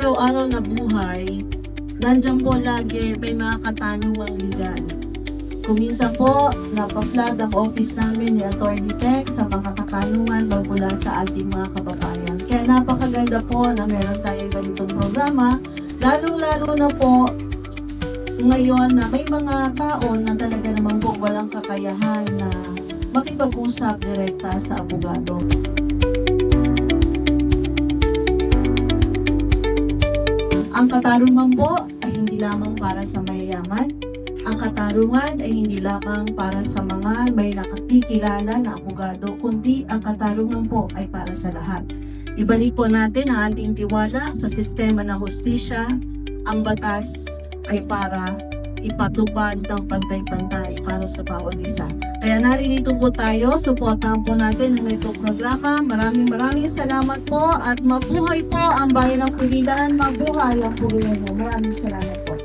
araw-araw na buhay, nandiyan po lagi may mga katanungang legal. Kung minsan po, napaflag ang office namin ni Attorney Tech sa mga katanungan magmula sa ating mga kababayan. Kaya napakaganda po na meron tayong ganitong programa, lalong-lalo na po ngayon na may mga tao na talaga naman po walang kakayahan na makipag-usap direkta sa abogado. Ang katarungan po ay hindi lamang para sa mayayaman. Ang katarungan ay hindi lamang para sa mga may nakakikilala na abogado, kundi ang katarungan po ay para sa lahat. Ibalik po natin ang ating tiwala sa sistema ng hustisya. Ang batas ay para ipatupad ng pantay-pantay para sa bawat isa. Kaya narinito po tayo, suportahan po natin ang ganitong programa. Maraming maraming salamat po at mabuhay po ang bayan ng Pulilan, mabuhay ang Pulilan. Maraming salamat po.